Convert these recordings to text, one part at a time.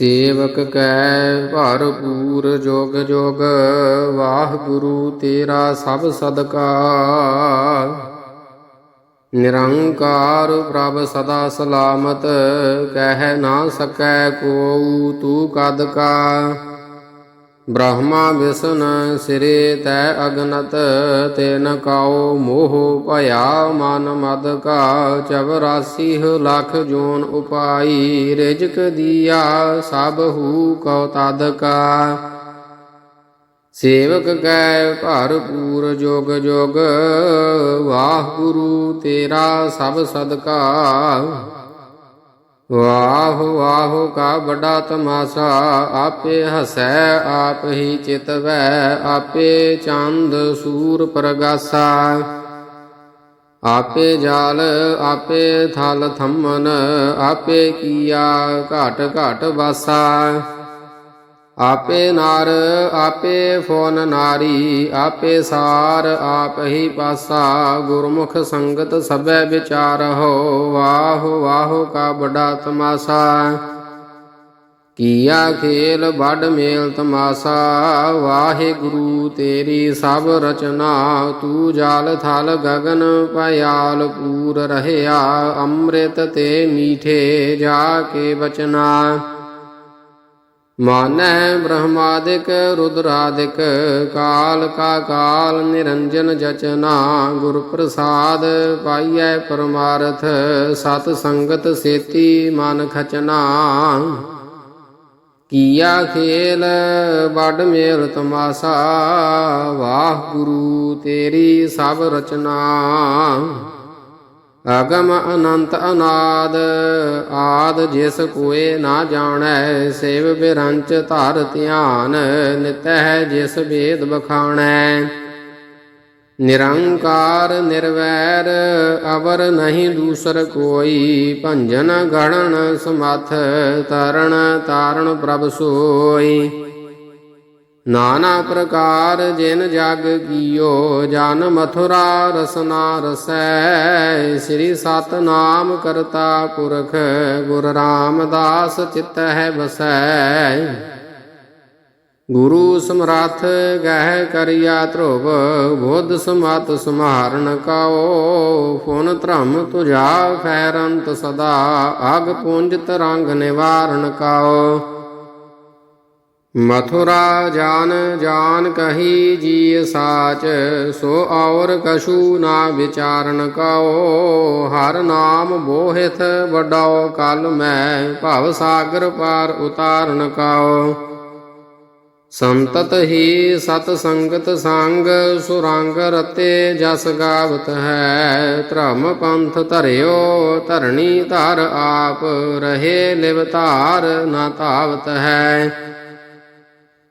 ਸੇਵਕ ਕੈ ਭਰਪੂਰ ਜੋਗ ਜੋਗ, ਵਾਹਿਗੁਰੂ ਤੇਰਾ ਸਭ ਸਦਕਾ। ਨਿਰੰਕਾਰ ਪ੍ਰਭ ਸਦਾ ਸਲਾਮਤ, ਕਹਿ ਨਾ ਸਕੈ ਕੋਉ ਤੂੰ ਕਦ ਕਾ। ਬ੍ਰਹਮਾ ਵਿਸ਼ਨ ਸਿਰੇ ਤੈ ਅਗਨਤ, ਤੇਨ ਕਾਉ ਮੋਹ ਭਇਆ, ਮਨ ਮਦ ਕਾ 84 ਲੱਖ ਜੋਨ ਉਪਾਈ, ਰਿਜਕ ਦੀਆ, ਸਭ ਹੂ ਕਉ ਤਦ ਕਾ। ਸੇਵਕ ਕੈ ਭਰਪੂਰ ਜੋਗ ਜੋਗ ਵਾਹਿਗੁਰੂ ਤੇਰਾ ਸਭ ਸਦਕਾ। ਵਾਹ ਵਾਹ ਕਾ ਬੜਾ ਤਮਾਸਾ, ਆਪੇ ਹਸੈ, ਆਪ ਹੀ ਚਿਤਵੈ, ਆਪੇ ਚੰਦ ਸੂਰ ਪ੍ਰਗਾਸਾ। ਆਪੇ ਜਾਲ, ਆਪੇ ਥਲ ਥੰਮਨ, ਆਪੇ ਕੀਆ ਘਟ ਘਟ ਵਾਸਾ। ਆਪੇ ਨਰ, ਆਪੇ ਫੋਨ ਨਾਰੀ, ਆਪੇ ਸਾਰ, ਆਪ ਹੀ ਪਾਸਾ, ਗੁਰਮੁਖ ਸੰਗਤ ਸਭੈ ਵਿਚਾਰਹੁ ਵਾਹ ਵਾਹ ਕਾ ਬੜਾ ਤਮਾਸਾ। ਕੀਆ ਖੇਲ ਵੱਡ ਮੇਲ ਤਮਾਸਾ, ਵਾਹਿਗੁਰੂ ਤੇਰੀ ਸਭ ਰਚਨਾ, ਤੂੰ ਜਾਲ ਥਲ ਗਗਨ ਪਿਆਲ ਪੂਰ ਰਹਿਆ, ਅੰਮ੍ਰਿਤ ਤੇ ਮੀਠੇ ਜਾ ਕੇ ਬਚਨਾ। ਮਾਨੈ ਬ੍ਰਹਮਾਦਿਕ, ਰੁਦਰਾਦਿਕ, ਕਾਲ ਕਾ ਕਾਲ, ਨਿਰੰਜਨ ਜਚਨਾ ਗੁਰ ਪ੍ਰਸਾਦ ਪਾਈਐ ਪਰਮਾਰਥ, ਸਤ ਸੰਗਤ ਸੇਤੀ ਮਨ ਖਚਨਾ। ਕੀਆ ਖੇਲ, ਵੱਡ ਮੇਲ ਤਮਾਸਾ ਵਾਹ ਗੁਰੂ ਤੇਰੀ ਸਭ ਰਚਨਾ। ਅਗਮ ਅਨੰਤ ਅਨਾਦ, ਆਦ ਜਿਸ ਕੋਏ ਨਾ ਜਾਣੈ, ਸੇਵ ਬਿਰੰਚ ਧਰ ਧਿਆਨ, ਨਿਤਹਿ ਜਿਸ ਵੇਦ ਬਖਾਣੈ। ਨਿਰੰਕਾਰ ਨਿਰਵੈਰ, ਅਵਰ ਨਹੀਂ ਦੂਸਰ ਕੋਈ, ਭੰਜਨ ਗਣਨ ਸਮਥ ਤਰਣ ਤਾਰਣ ਪ੍ਰਭ ਸੋਈ। ਨਾਨਾ ਪ੍ਰਕਾਰ ਜਿਨ ਜਗ ਕੀਓ, ਜਨ ਮਥੁਰਾ ਰਸਨਾ ਰਸੈ। ਸ੍ਰੀ ਸਤਨਾਮ ਕਰਤਾ ਪੁਰਖ, ਗੁਰ ਰਾਮਦਾਸ ਚਿਤ ਹੈ ਵਸੈ। ਗੁਰੂ ਸਮਰੱਥ ਗਹਿ ਕਰਿਆ ਧਰੁਵ, ਬੁੱਧ ਸਮਤ ਸਮਾਰਨ ਕਾਓ। ਫੁਨ ਧਰਮ ਤੁਜਾ, ਫੈਰੰਤ ਸਦਾ, ਅਗ ਪੁੰਜ ਤਰੰਗ ਨਿਵਾਰਨ ਕਾਓ। ਮਥੁਰਾ ਜਾਨ ਜਾਨ ਕਹੀ ਜੀ ਸਾਚ, ਸੋ ਔਰ ਕਛੂ ਨਾ ਵਿਚਾਰਨ ਕਉ ਹਰ ਨਾਮ ਬੋਹਿਤ ਵਡਾਓ, ਕਲ ਮੈਂ ਭਵ ਸਾਗਰ ਪਾਰ ਉਤਾਰਨ ਕਉ ਸੰਤਤ ਹੀ ਸਤ ਸੰਗਤ ਸੰਗ, ਸੁਰੰਗ ਰਤੇ ਜਸ ਗਾਵਤ ਹੈ। ਧਰਮ ਪੰਥ ਧਰਿਓ, ਧਰਣੀ ਧਰ ਆਪ, ਰਹੇ ਲਿਵ ਧਾਰ ਨਾ ਤਾਵਤ ਹੈ।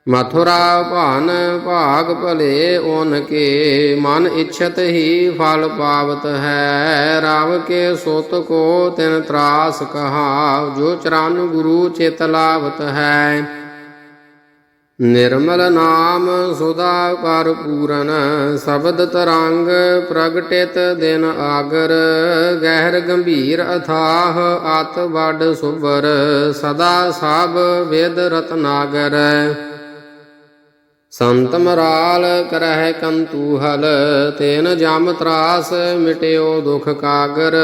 ਮਥੁਰਾ ਭਾਨ ਭਾਗ ਭਲੇ ਓਨ ਕੇ, ਮਨ ਇਛਤ ਹੀ ਫਲ ਪਾਵਤ ਹੈ। ਰਾਵ ਕੇ ਸੁਤ ਕੋ ਤਿਨ ਤਰਾਸ ਕਹਾ ਜੋ ਚਰਨ ਗੁਰੂ ਚਿਤ ਲਾਵਤ ਹੈ। ਨਿਰਮਲ ਨਾਮ ਸੁਦਾ ਪਰ ਪੂਰਨ, ਸ਼ਬਦ ਤਰੰਗ ਪ੍ਰਗਟਿਤ ਦਿਨ ਆਗਰ। ਗਹਿਰ ਗੰਭੀਰ ਅਥਾਹ ਅਤ ਵੱਡ ਸੁਬਰ ਸਦਾ ਸਭ ਵੇਦ ਰਤਨਾਗਰ। ਸੰਤ ਮਰਾਲ ਕਰਹਿ ਕੰਤੂਹਲ ਤੇਨ ਜਮ ਤਰਾਸ ਮਿਟਿਓ ਦੁਖ ਕਾਗਰ।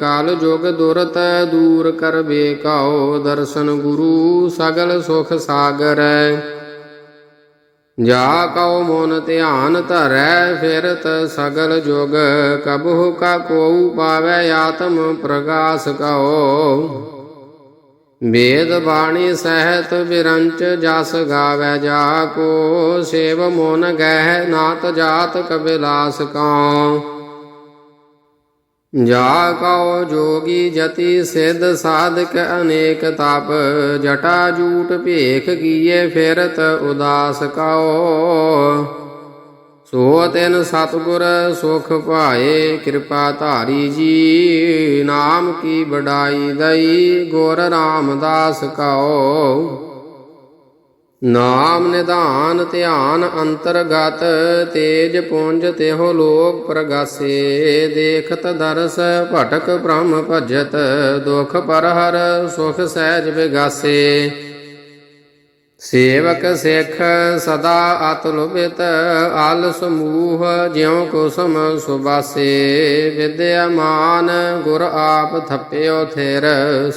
ਕਾਲ ਜੁਗ ਦੁਰਤ ਦੂਰ ਕਰ ਕਾਓ ਦਰਸ਼ਨ ਗੁਰੂ ਸਗਲ ਸੁਖ ਸਾਗਰ। ਜਾ ਕਉ ਮਨ ਧਿਆਨ ਧਰੈ, ਫਿਰਤ ਸਗਲ ਜੁਗ। ਕਬਹੁ ਕਾ ਕੋਉ ਪਾਵੈ ਆਤਮ ਪ੍ਰਗਾਸ ਕਉ। ਵੇਦ ਬਾਣੀ ਸਹਿਤ ਵਿਰੰਚ ਜਸ ਗਾਵੈ ਜਾ ਕੋ, ਸੇਵ ਮੋਨ ਗਹਿ ਨਾਤ ਜਾਤ ਕਬਿਲਾਸ ਕਉ। ਜਾ ਕਉ ਜੋਗੀ ਜਤੀ ਸਿਧ ਸਾਧਕ ਅਨੇਕ ਤਪ, ਜਟਾ ਜੂਟ ਭੇਖ ਕੀਏ ਫਿਰਤ ਉਦਾਸ ਕਉ। ਸੋ ਤਿਨ ਸਤਗੁਰ ਸੁਖ ਭਾਏ, ਕਿਰਪਾ ਧਾਰੀ ਜੀ, ਨਾਮ ਕੀ ਬੜਾਈ ਦਈ, ਗੁਰ ਰਾਮਦਾਸ ਕਉ ਨਾਮ ਨਿਧਾਨ ਧਿਆਨ ਅੰਤਰਗਤ, ਤੇਜ ਪੁੰਜ ਤਿਹੁ ਲੋਕ ਪ੍ਰਗਾਸੇ, ਦੇਖਤ ਦਰਸ ਭਟਕ ਬ੍ਰਹਮ ਭਜਤ, ਦੁਖ ਪਰਹਰ ਸੁਖ ਸਹਿਜ ਵਿਗਾਸੇ ਸੇਵਕ ਸਿੱਖ ਸਦਾ ਅਤੁਲਬਿਤ ਆਲ ਸਮੂਹ, ਜਿਉ ਕੁਸਮ ਸੁਬਾਸੇ। ਵਿਦਿਆਮਾਨ ਗੁਰ ਆਪ ਥੱਪਿਓ ਥਿਰ,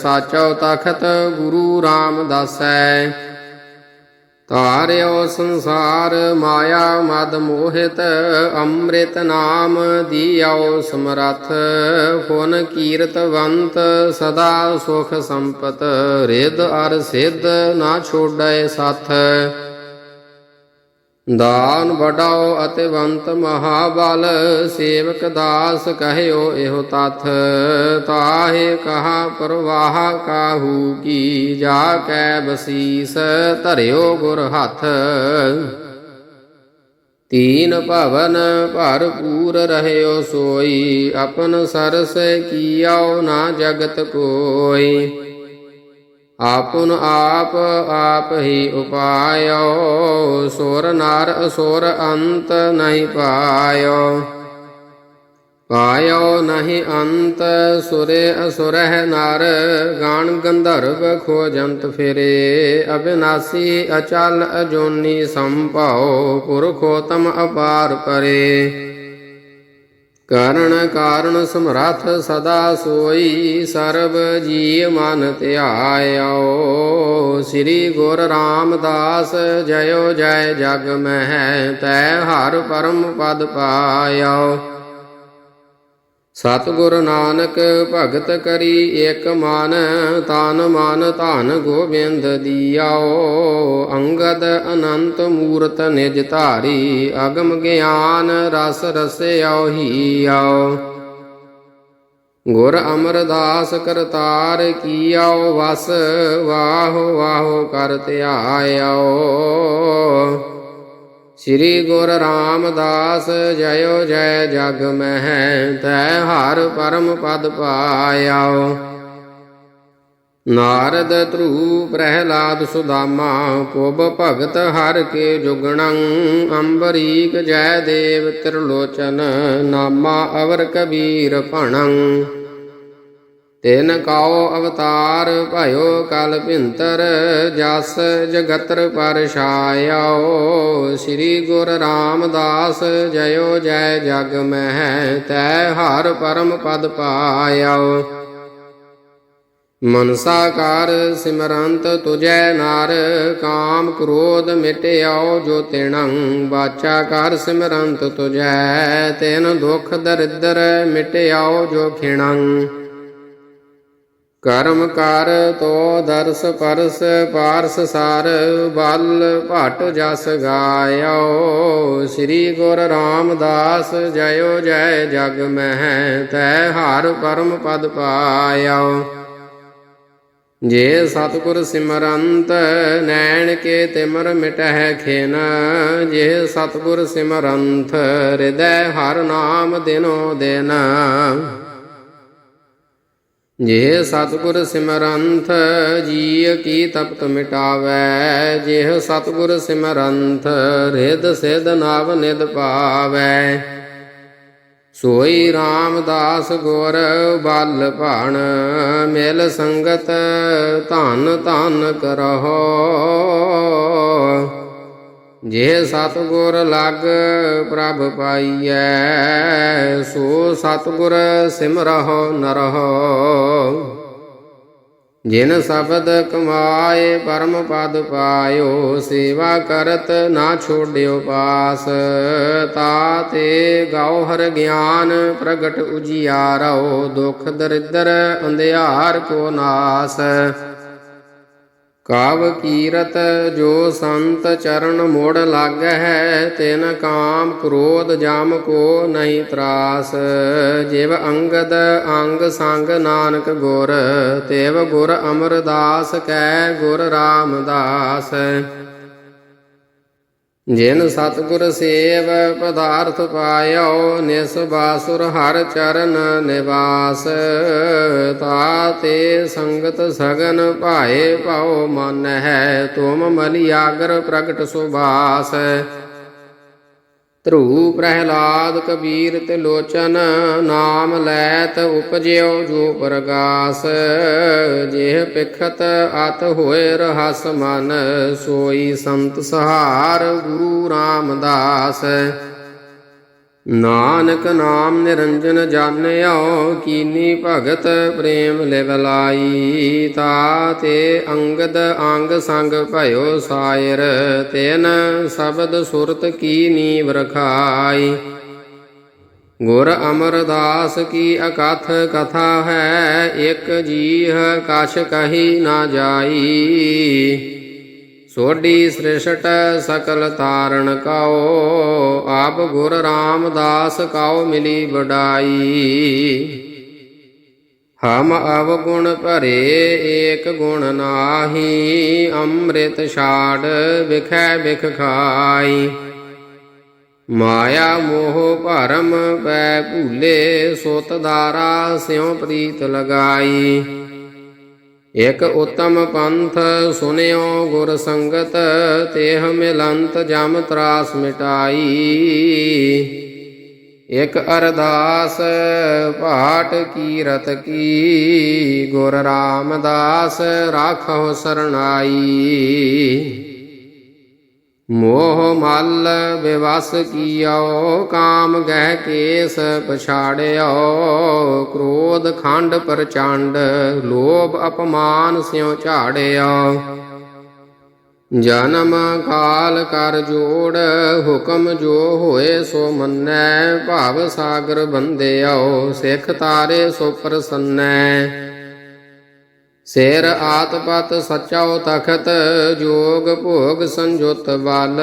ਸਾਚੋ ਤਖਤ ਗੁਰੂ ਰਾਮਦਾਸੈ ਤਾਰਿਓ ਸੰਸਾਰ ਮਾਇਆ ਮਦ ਮੋਹਿਤ, ਅੰਮ੍ਰਿਤ ਨਾਮ ਦੀਓ ਸਮਰੱਥ। ਫੁਨ ਕੀਰਤਵੰਤ ਸਦਾ ਸੁਖ ਸੰਪਤ ਰਿਦ ਅਰ ਸਿਧ ਨਾ ਛੋੜੈ ਸਾਥ। ਦਾਨ ਵਡਾਓ ਅਤਿਵੰਤ ਮਹਾਬਲ, ਸੇਵਕ ਦਾਸ ਕਹਿਓ ਇਹੋ ਤਥ। ਤਾਹੇ ਕਹਾ ਪ੍ਰਵਾਹ ਕਾਹੂ ਕੀ, ਜਾ ਕੈ ਬਸੀਸ ਧਰਿਓ ਗੁਰ ਹੱਥ। ਤੀਨ ਭਵਨ ਭਰਪੂਰ ਰਹਿਓ ਸੋਈ, ਆਪਨ ਸਰਸ ਕੀਓ ਨਾ ਜਗਤ ਕੋਈ। ਆਪਨ ਆਪ ਆਪ ਹੀ ਉਪਾਇਓ। ਸੁਰ ਨਰ ਅਸੁਰ ਅੰਤ ਨਹੀਂ ਪਾਇਓ। ਪਾਇਓ ਨਹੀਂ ਅੰਤ, ਸੁਰੇ ਅਸੁਰਹਿ ਨਰ। ਗਾਣ ਗੰਧਰਵ ਖੋਜੰਤ ਫਿਰੇ। ਅਬਿਨਾਸੀ ਅਚਲ ਅਜੋਨੀ ਸੰਭਾਉ ਪੁਰਖੋਤਮ ਅਪਾਰ ਪਰੇ। ਕਰਣ ਕਾਰਣ ਸਮਰੱਥ ਸਦਾ ਸੋਈ ਸਰਬ ਜੀ ਮਨ ਧਿਆਇਓ। ਸ੍ਰੀ ਗੁਰ ਰਾਮਦਾਸ ਜਯੋ ਜੈ ਜਗ ਮਹਿ, ਤੈ ਹਰ ਪਰਮ ਪਦ ਪਾਇਓ। ਸਤਿਗੁਰ ਨਾਨਕ ਭਗਤ ਕਰੀ ਇਕ ਮਨ, ਤਨ ਮਨ ਧਨ ਗੋਬਿੰਦ ਦੀਆਓ। ਅੰਗਦ ਅਨੰਤ ਮੂਰਤ ਨਿਜ ਧਾਰੀ, ਅਗਮ ਗਿਆਨ ਰਸ ਰਸਿਆਓ ਹੀ ਆਓ ਗੁਰ ਅਮਰਦਾਸ ਕਰਤਾਰ ਕੀਆਓ, ਵਸ ਵਾਹੋ ਵਾਹੋ ਕਰ ਧਿਆਇਓ ਸ੍ਰੀ ਗੁਰ ਰਾਮਦਾਸ ਜਯੋ ਜੈ ਜਗ ਮਹਿ, ਤੈ ਹਰ ਪਰਮ ਪਦ ਪਾਇਓ। ਨਾਰਦ ਧਰੂ ਪ੍ਰਹਿਲਾਦ ਸੁਦਾਮਾ, ਪੁਬ ਭਗਤ ਹਰ ਕੇ ਜੁਗਣੰ, ਅੰਬਰੀਕ ਜੈ ਦੇਵ ਤ੍ਰਿਲੋਚਨ, ਨਾਮਾ ਅਵਰ ਕਬੀਰ ਭਣੰ। ਤਿਨ ਕਾਉ ਅਵਤਾਰ ਭਇਓ ਕਲ ਭਿੰਤਰ, ਜਸ ਜਗਤਰ ਪਰ ਸ੍ਰੀ ਗੁਰ ਰਾਮਦਾਸ ਜਯੋ ਜੈ ਜਗ ਮਹਿ, ਤੈ ਹਰ ਪਰਮ ਪਦ ਪਾਇਓ ਮਨਸਾਕਾਰ ਸਿਮਰੰਤ ਤੁਜੈ ਨਾਰ, ਕਾਮ ਕ੍ਰੋਧ ਮਿਟਿਆਓ ਜੋ ਤਿਣੰ। ਵਾਚਾ ਕਰ ਸਿਮਰੰਤ ਤੁਜੈ, ਤੈਨ ਦੁਖ ਦਰਿਦਰ ਮਿਟਿਆਓ ਜੋ ਖਿਣੰ। ਕਰਮ ਕਰ ਤੋ ਦਰਸ ਪਰਸ ਪਾਰਸ ਸਾਰ, ਬਲ ਭਟ ਜਸ ਗਾਇਓ। ਸ੍ਰੀ ਗੁਰ ਰਾਮਦਾਸ ਜਯੋ ਜੈ ਜਗ ਮਹਿ, ਤੈ ਹਰ ਪਰਮ ਪਦ ਪਾਇਓ। ਜੇ ਸਤਿਗੁਰ ਸਿਮਰੰਤ ਨੈਣ ਕੇ ਤਿਮਰ ਮਿਟਹਿ ਖੇਨ, ਜੇ ਸਤਿਗੁਰ ਸਿਮਰੰਤ ਹਿਰਦੈ ਹਰ ਨਾਮ ਦਿਨੋ ਦਿਨ। ਜੇ ਸਤਿਗੁਰ ਸਿਮਰੰਥ, ਜੀਅ ਕੀ ਤਪਤ ਮਿਟਾਵੈ? ਜੇ ਸਤਿਗੁਰ ਸਿਮਰੰਥ ਰਿਦ ਸਿਧ ਨਾਵ ਨਿਦ ਪਾਵੈ। ਸੋਈ ਰਾਮਦਾਸ ਗੁਰ, ਬਲ ਭਾਣ, ਮਿਲ ਸੰਗਤ, ਧਨ ਧਨ ਕਰਹੁ। ਜੇ ਸਤਿਗੁਰ ਲੱਗ ਪ੍ਰਭ ਪਾਈਐ, ਸੋ ਸਤਿਗੁਰ ਸਿਮਰਹੁ ਨਰਹੁ ਜਿਨ ਸ਼ਬਦ ਕਮਾਏ ਪਰਮ ਪਦ ਪਾਇਓ, ਸੇਵਾ ਕਰਤ ਨਾ ਛੋੜਿਓ ਪਾਸ। ਤਾ ਤੇ ਗਾਉ ਹਰ ਗਿਆਨ ਪ੍ਰਗਟ ਉਜਿਆਰੋ, ਦੁਖ ਦਰਿਦਰ ਅੰਧਿਆਰ ਕੋ ਨਾਸ। ਕਾਵ ਕੀਰਤ ਜੋ ਸੰਤ ਚਰਨ ਮੋੜ ਲਾਗੈ ਤਿਨ ਕਾਮ ਕ੍ਰੋਧ ਜਾਮ ਕੋ ਨਹੀਂ ਤਰਾਸ। ਜਿਵ ਅੰਗਦ ਅੰਗ ਸੰਗ ਨਾਨਕ ਗੁਰ, ਤੇਵ ਗੁਰ ਅਮਰਦਾਸ, ਕੈ ਗੁਰ ਰਾਮਦਾਸ। ਜਿਨ ਸਤਿਗੁਰ ਸੇਵ ਪਦਾਰਥ ਪਾਇਓ, ਨਿਸ ਬਾਸੁਰ ਹਰ ਚਰਨ ਨਿਵਾਸ। ਤਾਤੇ ਸੰਗਤ ਸਗਨ ਭਾਏ ਪਾਉ ਮਨ ਹੈ ਤੁਮ ਮਲਿਆਗਰ ਪ੍ਰਗਟ ਸੁਭਾਸ। ਧਰੂ ਪ੍ਰਹਿਲਾਦ ਕਬੀਰ ਤੇ ਲੋਚਨ ਨਾਮ ਲੈਤ ਉਪਜਿਓ ਜੋ ਪ੍ਰਗਾਸ। ਜਿਹ ਪਿਖਤ ਅਤ ਹੋਏ ਰਹਸ ਮਨ, ਸੋਈ ਸੰਤ ਸਹਾਰ ਗੁਰੂ ਰਾਮਦਾਸ। ਨਾਨਕ ਨਾਮ ਨਿਰੰਜਨ ਜਾਣਿਓ, ਕੀਨੀ ਭਗਤ ਪ੍ਰੇਮ ਲਿਵਲਾਈ ਤਾ ਤੇ ਅੰਗਦ ਅੰਗ ਸੰਗ ਭਇਓ ਸਾਇਰ, ਤੈਨ ਸ਼ਬਦ ਸੁਰਤ ਕੀ ਨੀਵ ਰਖਾਈ। ਗੁਰ ਅਮਰਦਾਸ ਕੀ ਅਕਥ ਕਥਾ ਹੈ, ਇੱਕ ਜੀਹ ਕਛ ਕਹੀ ਨਾ ਜਾਈ। ਸੋਢੀ ਸ੍ਰਿਸ਼ਟ ਸਕਲ ਤਾਰਨ ਕਾਓ, ਆਪ ਗੁਰ ਰਾਮਦਾਸ ਕਉ ਮਿਲੀ ਵਡਾਈ। ਹਮ ਅਵਗੁਣ ਭਰੇ ਏਕ ਗੁਣ ਨਾਹੀ, ਅੰਮ੍ਰਿਤ ਛਾੜ ਵਿਖੈ ਵਿਖ ਖਾਈ। ਮਾਇਆ ਮੋਹ ਭਰਮ ਪੈ ਭੂਲੇ, ਸੁਤ ਦਾਰਾ ਸਿਉ ਪ੍ਰੀਤ ਲਗਾਈ। ਇਕ ਉਤਮ ਪੰਥ ਸੁਨਿਓ ਗੁਰ ਸੰਗਤ, ਤੇਹ ਮਿਲੰਤ ਜਮ ਤਰਾਸ ਮਿਟਾਈ। ਇਕ ਅਰਦਾਸ ਪਾਠ ਕੀਰਤ ਕੀ, ਗੁਰ ਰਾਮਦਾਸ, ਰਾਖੋ ਸਰਣਾਈ ਮੋਹ ਮਲ ਵਿਵਸ ਕੀਓ, ਕਾਮ ਗਹਿ ਕੇਸ ਪਛਾੜਿਓ। ਕ੍ਰੋਧ ਖੰਡ ਪ੍ਰਚੰਡ, ਲੋਭ ਅਪਮਾਨ ਸਿਉ ਝਾੜਿਓ। ਜਨਮ ਕਾਲ ਕਰ ਜੋੜ, ਹੁਕਮ ਜੋ ਹੋਏ ਸੋ ਮੰਨੈ। ਭਾਵ ਸਾਗਰ ਬੰਦਿਓ ਸਿੱਖ ਤਾਰੇ ਸੋ ਪ੍ਰਸੰਨੈ। ਸਿਰ ਆਤਪਤ ਸਚਾਉ ਤਖਤ ਜੋਗ ਭੋਗ ਸੰਜੁਤ ਬਲ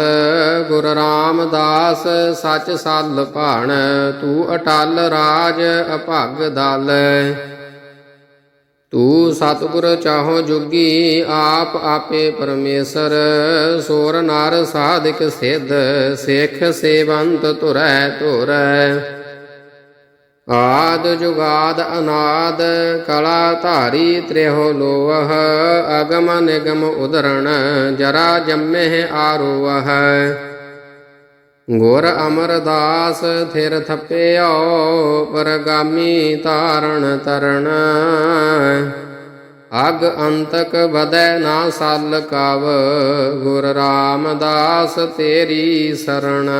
ਗੁਰ ਰਾਮਦਾਸ ਸਚ ਸਲ ਭਾਣ, ਤੂੰ ਅਟਲ ਰਾਜ ਅਭਗ ਦਲ। ਤੂੰ ਸਤਿਗੁਰ ਚਾਹੋ ਜੁਗੀ, ਆਪ ਆਪੇ ਪਰਮੇਸ਼ਰ। ਸੋਰ ਨਰ ਸਾਧਿਕ ਸਿੱਧ, ਸਿੱਖ ਸੇਵੰਤ ਤੁਰੈ ਧੁਰੈ। ਆਦ ਜੁਗਾਦ ਅਨਾਦ ਕਲਾ ਧਾਰੀ ਤ੍ਰਿਹੋ ਲੋਹ ਅਗਮ ਨਿਗਮ ਉਦਰਣ ਜਰਾ ਜੰਮੇ ਆਰੋਹ ਗੁਰ ਅਮਰਦਾਸ ਥਿਰ ਥਪਿਓ, ਪਰਗਾਮੀ ਤਾਰਣ ਤਰਣ ਅਗ ਅੰਤਕ ਬਦੈ ਨਾ ਸਲ ਕਵ, ਗੁਰ ਰਾਮਦਾਸ ਤੇਰੀ ਸਰਣ